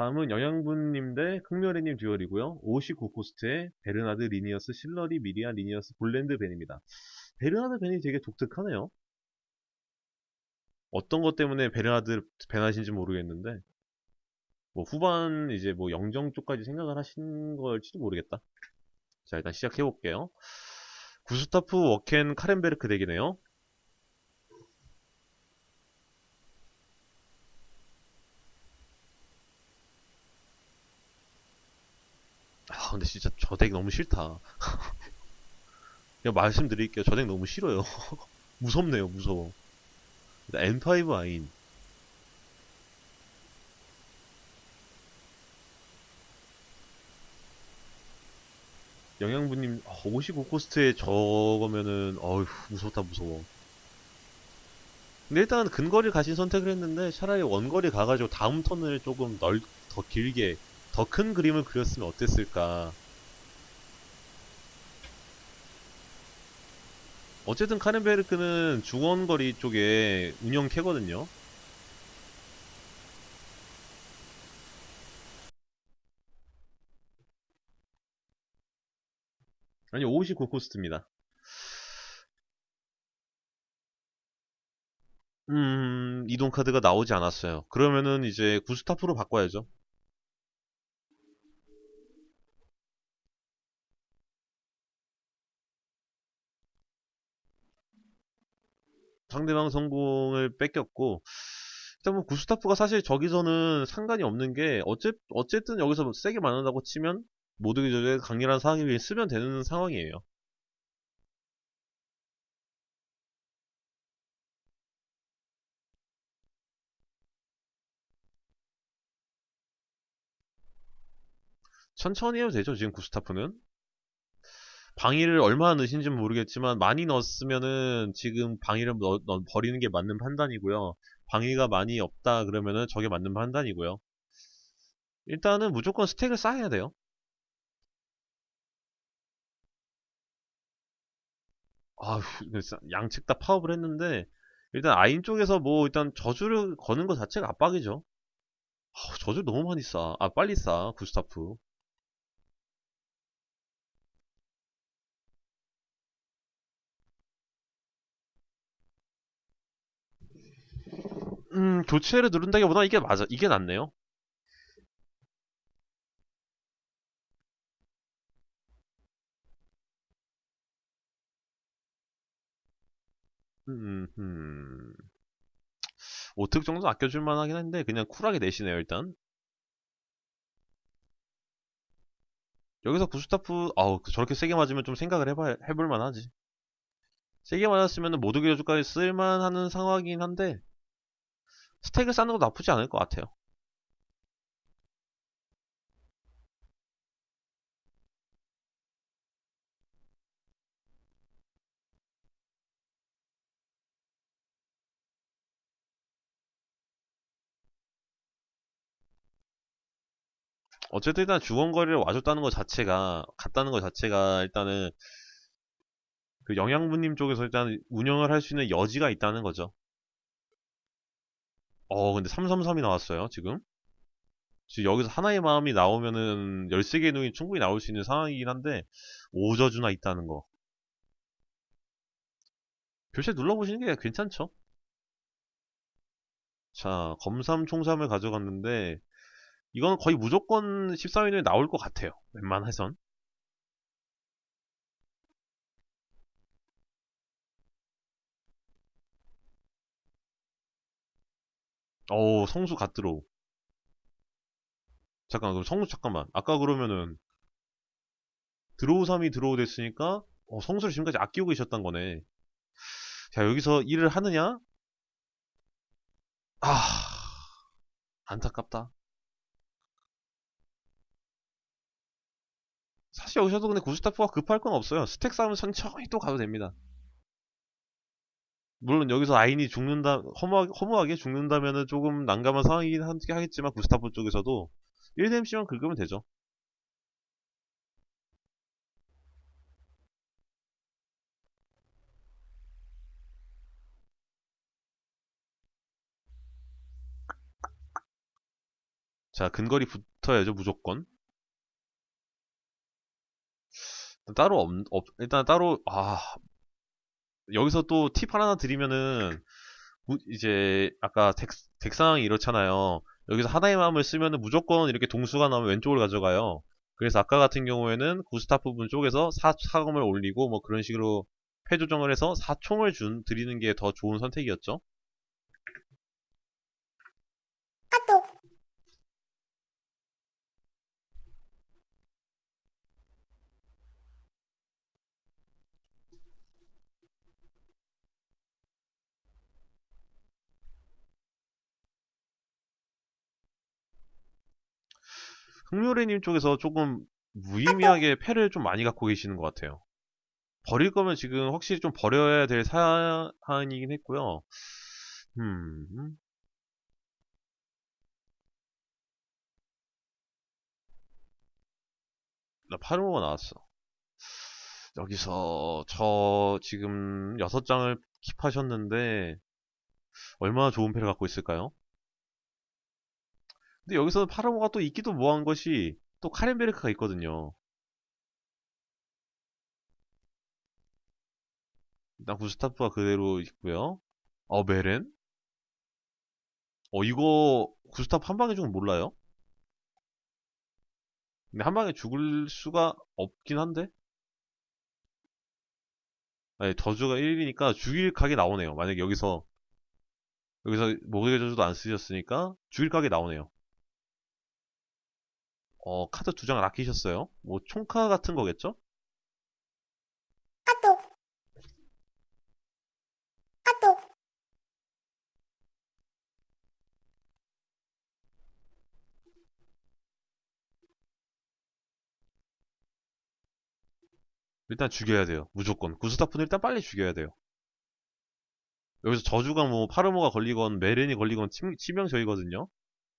다음은 영양분님 대 극렬이님 듀얼이고요. 59코스트에 베르나드, 리니어스, 실러리, 미리아, 리니어스, 볼랜드 벤입니다. 베르나드 벤이 되게 독특하네요. 어떤 것 때문에 베르나드 벤 하신지 모르겠는데 뭐 후반 이제 뭐 영정 쪽까지 생각을 하신 걸지도 모르겠다. 자 일단 시작해 볼게요. 구스타프 워켄 카렌베르크 덱이네요. 아 근데 진짜 저 덱 너무 싫다. 그냥 말씀드릴게요. 저 덱 너무 싫어요. 무섭네요, 무서워. 일단 N5 아인. 영양분님 55코스트에 저거면은 어휴 무섭다 무서워. 근데 일단 근거리 가신 선택을 했는데 차라리 원거리 가가지고 다음 턴을 조금 넓, 더 길게 더 큰 그림을 그렸으면 어땠을까. 어쨌든 카렌베르크는 중원거리 쪽에 운영 캐거든요. 아니 59코스트입니다. 음, 이동 카드가 나오지 않았어요. 그러면은 이제 구스타프로 바꿔야죠. 상대방 성공을 뺏겼고 일단 뭐 구스타프가 사실 저기서는 상관이 없는 게 어째, 어쨌든 여기서 세게 맞는다고 치면 모두 기절에 강렬한 상황에 쓰면 되는 상황이에요. 천천히 해도 되죠, 지금 구스타프는. 방위를 얼마나 넣으신지는 모르겠지만 많이 넣었으면은 지금 방위를 넣, 넣- 버리는 게 맞는 판단이고요. 방위가 많이 없다 그러면은 저게 맞는 판단이고요. 일단은 무조건 스택을 쌓아야 돼요. 아휴, 양측 다 파업을 했는데 일단 아인 쪽에서 뭐 일단 저주를 거는 것 자체가 압박이죠. 아우, 저주 너무 많이 쌓아. 아, 빨리 쌓아, 구스타프. 음, 교체를 누른다기보다 이게 맞아. 이게 낫네요. 음, 음. 5특 정도 아껴줄 만하긴 한데 그냥 쿨하게 내시네요, 일단. 여기서 구스타프, 아우, 그 저렇게 세게 맞으면 좀 생각을 해봐, 해볼 만하지. 세게 맞았으면 모두 교주까지 쓸만하는 상황이긴 한데, 스택을 쌓는 것도 나쁘지 않을 것 같아요. 어쨌든 일단 주원거리를 와줬다는 것 자체가, 갔다는 것 자체가 일단은 그 영양분님 쪽에서 일단 운영을 할 수 있는 여지가 있다는 거죠. 어, 근데 333이 나왔어요, 지금. 지금 여기서 하나의 마음이 나오면은 13개의 눈이 충분히 나올 수 있는 상황이긴 한데, 오저주나 있다는 거. 표시에 눌러보시는 게 괜찮죠? 자, 검삼 총삼을 가져갔는데, 이건 거의 무조건 14위에 나올 것 같아요. 웬만해선. 어우, 성수 갓드로우. 잠깐, 그럼 성수 잠깐만. 아까 그러면은, 드로우 3이 드로우 됐으니까, 어, 성수를 지금까지 아끼고 계셨단 거네. 자, 여기서 일을 하느냐? 아, 안타깝다. 사실 여기서도 근데 구스타프가 급할 건 없어요. 스택 쌓으면 천천히 또 가도 됩니다. 물론 여기서 아인이 죽는다, 허무하게, 허무하 게 죽는다면은 조금 난감한 상황이긴 하- 하겠지만 구스타프 쪽에서도 1DMC만 긁으면 되죠. 자, 근거리 붙어야죠, 무조건. 따로 없, 없, 일단 따로, 아, 여기서 또 팁 하나 드리면은, 무- 이제, 아까 덱, 덱 상황이 이렇잖아요. 여기서 하나의 마음을 쓰면은 무조건 이렇게 동수가 나오면 왼쪽으로 가져가요. 그래서 아까 같은 경우에는 구스타프 분 쪽에서 4, 4검을 올리고 뭐 그런 식으로 패 조정을 해서 4총을 준, 드리는 게 더 좋은 선택이었죠. 흥묘래님 쪽에서 조금 무의미하게 패를 좀 많이 갖고 계시는 것 같아요. 버릴 거면 지금 확실히 좀 버려야 될 사안이긴 했고요. 음, 나 파르모가 나왔어. 여기서 저 지금 6장을 킵하셨는데 얼마나 좋은 패를 갖고 있을까요? 근데 여기서는 파르모가 또 있기도 뭐한 것이 또 카렌베르크가 있거든요. 일단 구스타프가 그대로 있고요. 어, 메렌? 어, 이거 구스타프 한 방에 죽으면 몰라요? 근데 한 방에 죽을 수가 없긴 한데? 아니, 저주가 1이니까 죽일 각이 나오네요. 만약에 여기서 여기서 목의 저주도 안 쓰셨으니까 죽일 각이 나오네요. 어, 카드 두 장을 아끼셨어요. 뭐 총카 같은 거겠죠? 일단 죽여야 돼요. 무조건. 구스타프는 일단 빨리 죽여야 돼요. 여기서 저주가 뭐 파르모가 걸리건 메렌이 걸리건 치, 치명적이거든요.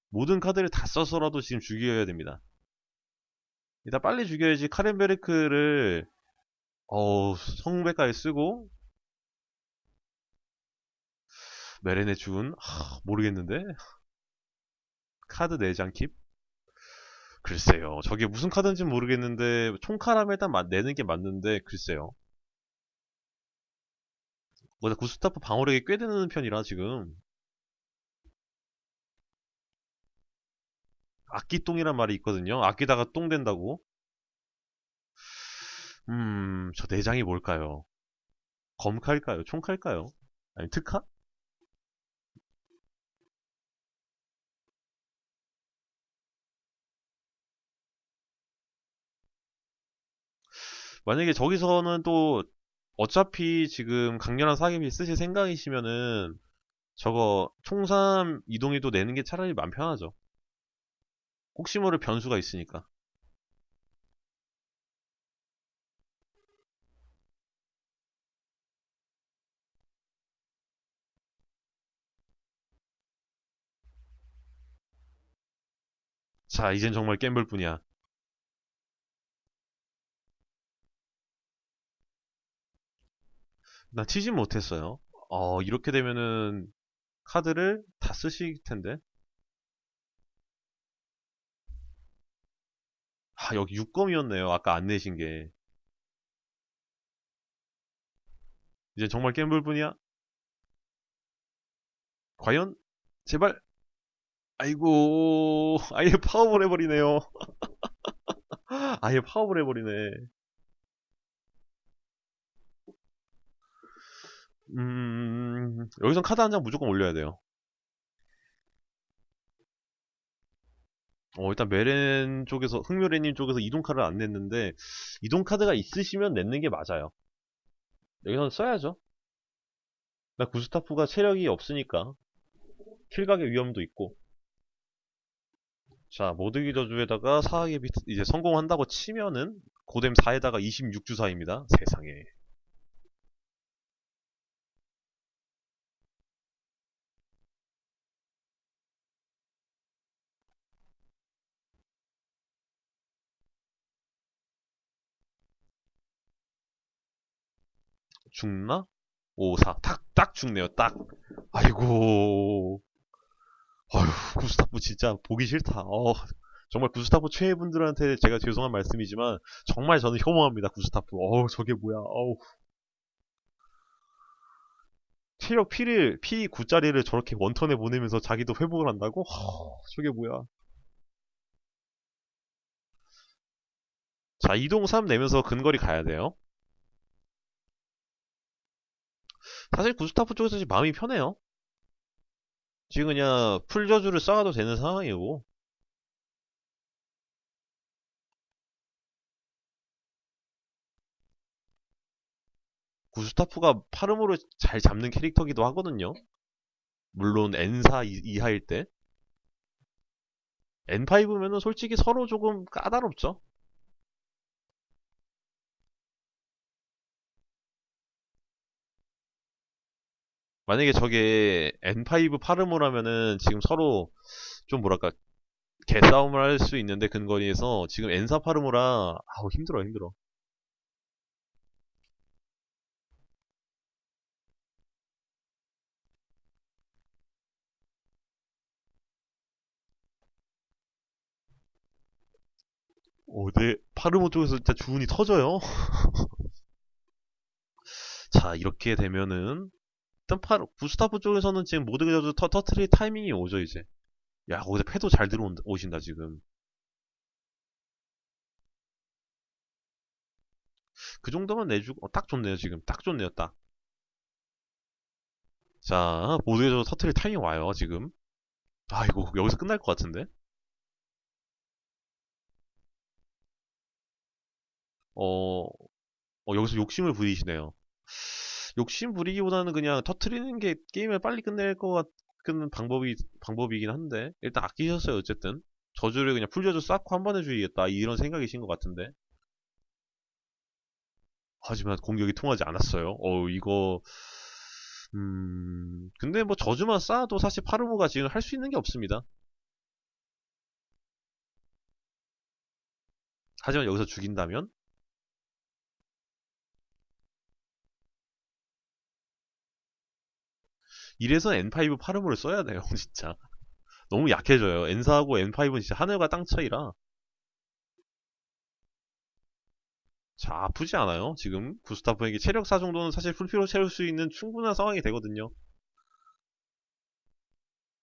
모든 카드를 다 써서라도 지금 죽여야 됩니다. 일단 빨리 죽여야지 카렌베르크를 어우 성배까지 쓰고. 메렌의 죽은 하, 모르겠는데. 카드 4장 킵 글쎄요. 저게 무슨 카드인지 모르겠는데 총카라면 일단 마- 내는 게 맞는데 글쎄요. 뭐다 구스타프 방어력이 꽤 되는 편이라 지금 악기똥이란 말이 있거든요 아끼다가 똥 된다고 음, 저 내장이 뭘까요? 검칼까요? 총칼까요? 아니, 특카? 만약에 저기서는 또 어차피 지금 강렬한 사기비 쓰실 생각이시면은 저거 총삼 이동해도 내는 게 차라리 맘 편하죠. 혹시 모를 변수가 있으니까. 자, 이젠 정말 겜블 뿐이야. 나 치진 못했어요. 어, 이렇게 되면은 카드를 다 쓰실 텐데. 아, 여기 6검이었네요. 아까 안 내신 게. 이제 정말 겜블 뿐이야. 과연? 제발. 아이고, 아예 파업을 해버리네요. 아예 파업을 해버리네. 음, 여기선 카드 한 장 무조건 올려야 돼요. 어, 일단 메렌 쪽에서, 흑묘레님 쪽에서 이동 카드를 안 냈는데, 이동 카드가 있으시면 냈는 게 맞아요. 여기서 써야죠. 나 구스타프가 체력이 없으니까, 킬각의 위험도 있고. 자, 모드기 저주에다가 비트, 이제 성공한다고 치면은, 고뎀 4에다가 26주사입니다. 세상에. 죽나? 5, 4. 딱, 딱 죽네요, 딱. 아이고. 어휴, 구스타프 진짜 보기 싫다. 어, 정말 구스타프 최애분들한테 제가 죄송한 말씀이지만 정말 저는 혐오합니다. 구스타프. 어우, 저게 뭐야. 어우. 체력 P를, P 9짜리를 저렇게 원턴에 보내면서 자기도 회복을 한다고? 허, 저게 뭐야. 자, 이동 3 내면서 근거리 가야 돼요. 사실 구스타프 쪽에서 지금 마음이 편해요. 지금 그냥 풀저주를 쌓아도 되는 상황이고. 구스타프가 파르모를 잘 잡는 캐릭터기도 하거든요. 물론 N4 이- 이하일 때. N5면은 솔직히 서로 조금 까다롭죠. 만약에 저게 N5 파르모라면은 지금 서로 좀 뭐랄까 개싸움을 할 수 있는데 근거리에서 지금 N4 파르모라 아우 힘들어 힘들어. 오, 네 파르모 쪽에서 진짜 주운이 터져요. 자 이렇게 되면은 일단 파 구스타프 쪽에서는 지금 그저도 터, 터트릴 타이밍이 오죠 이제. 야 거기서 패도 잘 들어오신다 지금. 그 정도만 내주고 어, 딱 좋네요 지금 딱 좋네요 딱. 자 모두에서 터트릴 타이밍 와요 지금. 아 이거 여기서 끝날 것 같은데. 어, 어, 여기서 욕심을 부리시네요. 욕심 부리기보다는 그냥 터트리는 게 게임을 빨리 끝낼 것 같은 방법이, 방법이긴 한데, 일단 아끼셨어요, 어쨌든. 저주를 그냥 풀저주 쌓고 한 번에 죽이겠다, 이런 생각이신 것 같은데. 하지만 공격이 통하지 않았어요. 어, 이거, 음, 근데 뭐 저주만 쌓아도 사실 파르모가 지금 할 수 있는 게 없습니다. 하지만 여기서 죽인다면? 이래서 N5 파르모를 써야 돼요, 진짜. 너무 약해져요. N4하고 N5는 진짜 하늘과 땅 차이라. 자, 아프지 않아요? 지금 구스타프에게 체력 4 정도는 사실 풀피로 채울 수 있는 충분한 상황이 되거든요.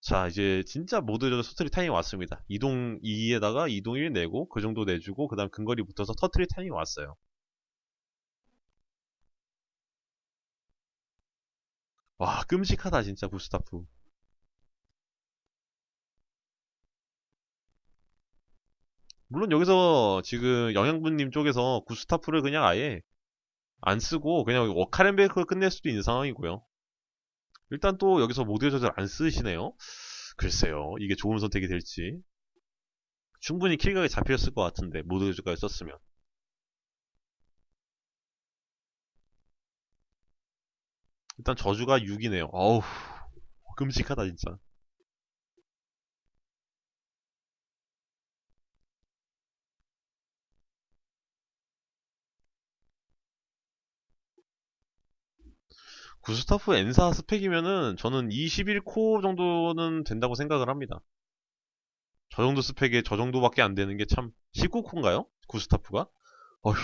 자, 이제 진짜 모드적 터트리 타임이 왔습니다. 이동 2에다가 이동 1 내고 그 정도 내주고 그 다음 근거리 붙어서 터트리 타임이 왔어요. 와, 끔찍하다 진짜 구스타프. 물론 여기서 지금 영양분님 쪽에서 구스타프를 그냥 아예 안 쓰고 그냥 워카렌베크를 끝낼 수도 있는 상황이고요. 일단 또 여기서 모드의 저절 안 쓰시네요. 글쎄요, 이게 좋은 선택이 될지. 충분히 킬각이 잡혔을 것 같은데, 모드의 저절까지 썼으면. 일단 저주가 6이네요. 어우, 끔찍하다, 진짜. 구스타프 N사 스펙이면은 저는 21코어 정도는 된다고 생각을 합니다. 저 정도 스펙에 저 정도밖에 안 되는 게 참 19코인가요? 구스타프가? 어휴.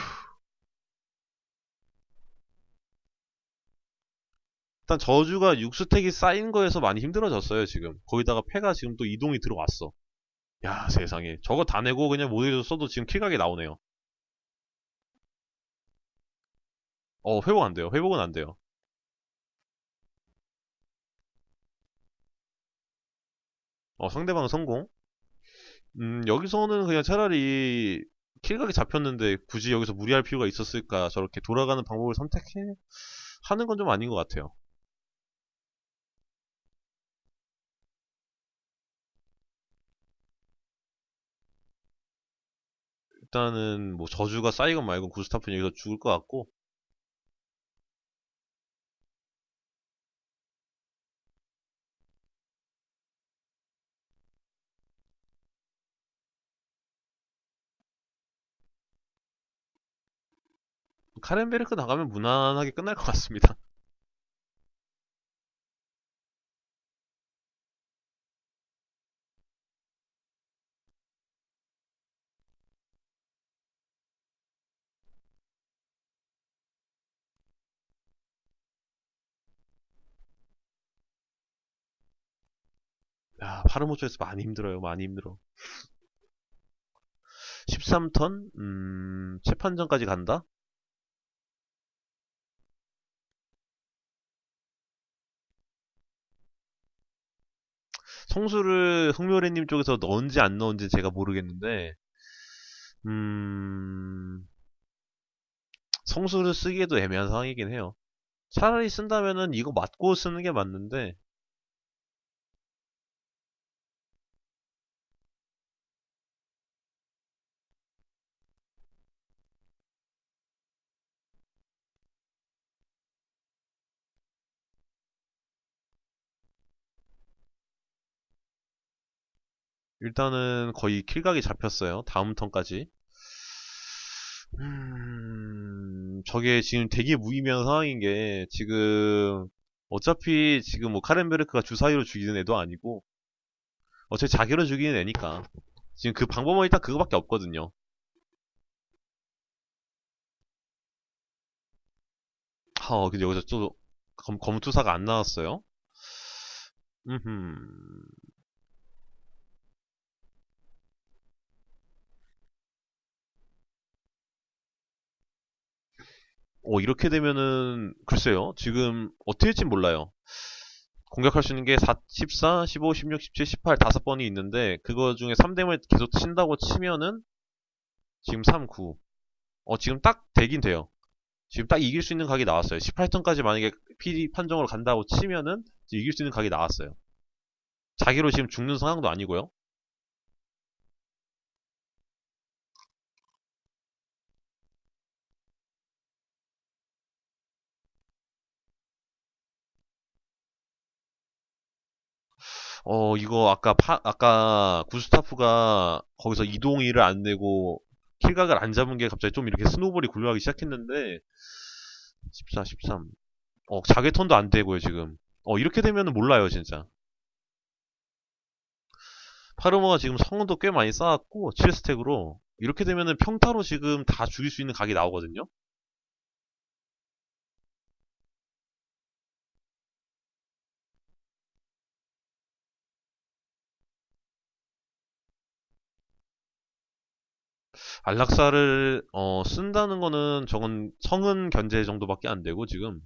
일단 저주가 6스택이 쌓인 거에서 많이 힘들어졌어요, 지금. 거기다가 패가 지금 또 이동이 들어왔어. 야, 세상에. 저거 다 내고 그냥 모델로 써도 지금 킬각이 나오네요. 어, 회복 안 돼요. 회복은 안 돼요. 어, 상대방 성공. 음, 여기서는 그냥 차라리 킬각이 잡혔는데 굳이 여기서 무리할 필요가 있었을까? 저렇게 돌아가는 방법을 선택해 하는 건 좀 아닌 것 같아요. 일단은 뭐 저주가 쌓이건 말건 구스타프는 여기서 죽을 것 같고 카렌베르크 나가면 무난하게 끝날 것 같습니다. 야, 파르모 쪽에서 많이 힘들어요. 많이 힘들어. 13턴? 음, 재판전까지 간다? 성수를 흥묘래님 쪽에서 넣은지 안 넣은지 제가 모르겠는데, 음, 성수를 쓰기에도 애매한 상황이긴 해요. 차라리 쓴다면은 이거 맞고 쓰는 게 맞는데, 일단은 거의 킬각이 잡혔어요. 다음 턴까지. 음, 저게 지금 되게 무의미한 상황인 게, 지금, 어차피 지금 뭐 카렌베르크가 주사위로 죽이는 애도 아니고, 어차피 자기로 죽이는 애니까. 지금 그 방법은 일단 그거밖에 없거든요. 어, 근데 여기서 또 검, 검투사가 안 나왔어요. 음흠. 어, 이렇게 되면은, 글쎄요. 지금, 어떻게 될지 몰라요. 공격할 수 있는 게 4, 14, 15, 16, 17, 18 다섯 번이 있는데, 그거 중에 3댐을 계속 친다고 치면은, 지금 3, 9. 어, 지금 딱 되긴 돼요. 지금 딱 이길 수 있는 각이 나왔어요. 18턴까지 만약에 PD 판정으로 간다고 치면은, 이길 수 있는 각이 나왔어요. 자기로 지금 죽는 상황도 아니고요. 어, 이거 아까 파, 아까 구스타프가 거기서 이동일을 안 내고 킬각을 안 잡은 게 갑자기 좀 이렇게 스노볼이 굴러가기 시작했는데 14, 13. 어, 자개 턴도 안 되고요, 지금. 어, 이렇게 되면은 몰라요, 진짜. 파르모가 지금 성운도 꽤 많이 쌓았고 7스택으로 이렇게 되면은 평타로 지금 다 죽일 수 있는 각이 나오거든요. 안락사를 어, 쓴다는 거는 저건 성은 견제 정도밖에 안 되고 지금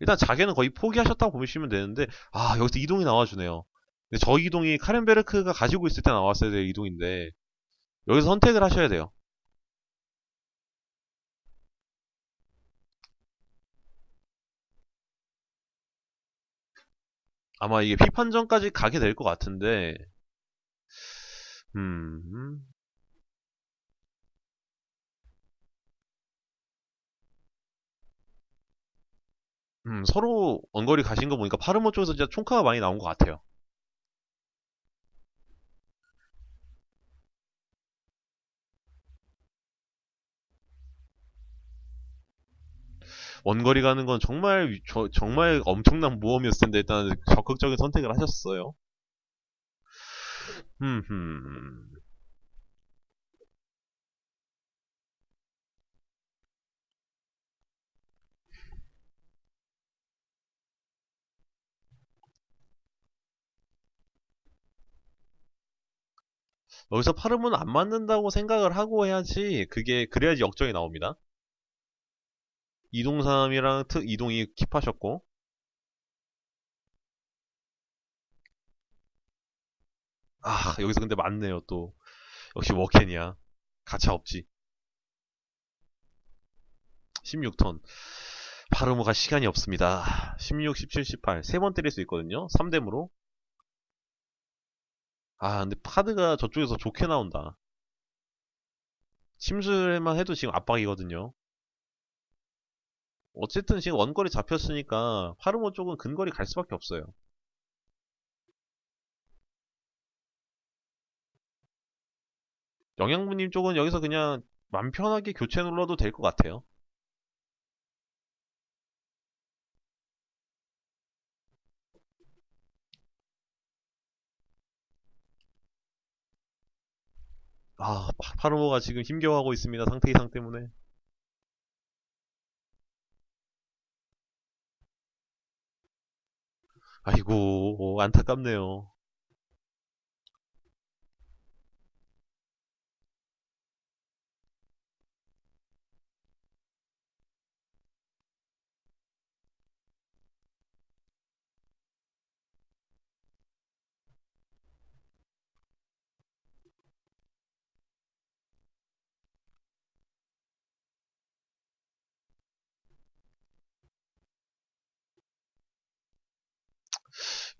일단 자개는 거의 포기하셨다고 보시면 되는데 아 여기서 이동이 나와주네요. 근데 저 이동이 카렌베르크가 가지고 있을 때 나왔어야 될 이동인데 여기서 선택을 하셔야 돼요. 아마 이게 피판전까지 가게 될 것 같은데 음, 음, 서로 원거리 가신 거 보니까 파르모 쪽에서 진짜 총카가 많이 나온 것 같아요. 원거리 가는 건 정말 위- 저- 정말 엄청난 모험이었을 텐데 일단 적극적인 선택을 하셨어요. 흠 여기서 파르모는 안 맞는다고 생각을 하고 해야지 그게 그래야지 역정이 나옵니다. 이동삼이랑 트 이동이 킵하셨고. 아 여기서 근데 맞네요 또. 역시 워켄이야. 가차 없지. 16턴. 파르모가 시간이 없습니다. 16, 17, 18 세 번 때릴 수 있거든요. 3댐으로 아 근데 카드가 저쪽에서 좋게 나온다. 침술만 해도 지금 압박이거든요. 어쨌든 지금 원거리 잡혔으니까 파르모 쪽은 근거리 갈 수밖에 없어요. 영양부님 쪽은 여기서 그냥 맘 편하게 교체 눌러도 될 것 같아요 아 파- 파르모가 지금 힘겨워하고 있습니다 상태 이상 때문에 아이고, 안타깝네요.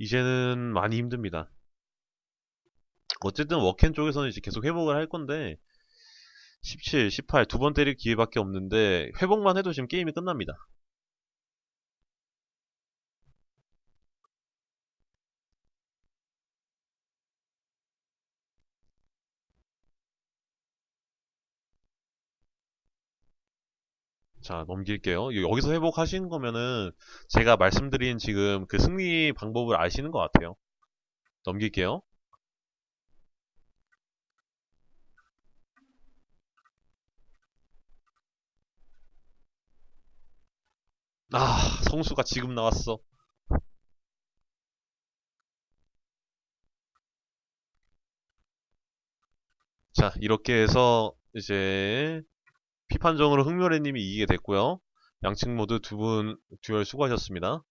이제는 많이 힘듭니다. 어쨌든 워켄 쪽에서는 이제 계속 회복을 할 건데 17, 18 두 번 때릴 기회밖에 없는데 회복만 해도 지금 게임이 끝납니다. 자, 넘길게요. 여기서 회복하시는 거면은 제가 말씀드린 지금 그 승리 방법을 아시는 것 같아요. 넘길게요. 아, 성수가 지금 나왔어. 자, 이렇게 해서 이제 피판정으로 흥묘래님이 이기게 됐고요. 양측 모두 두 분 듀얼 수고하셨습니다.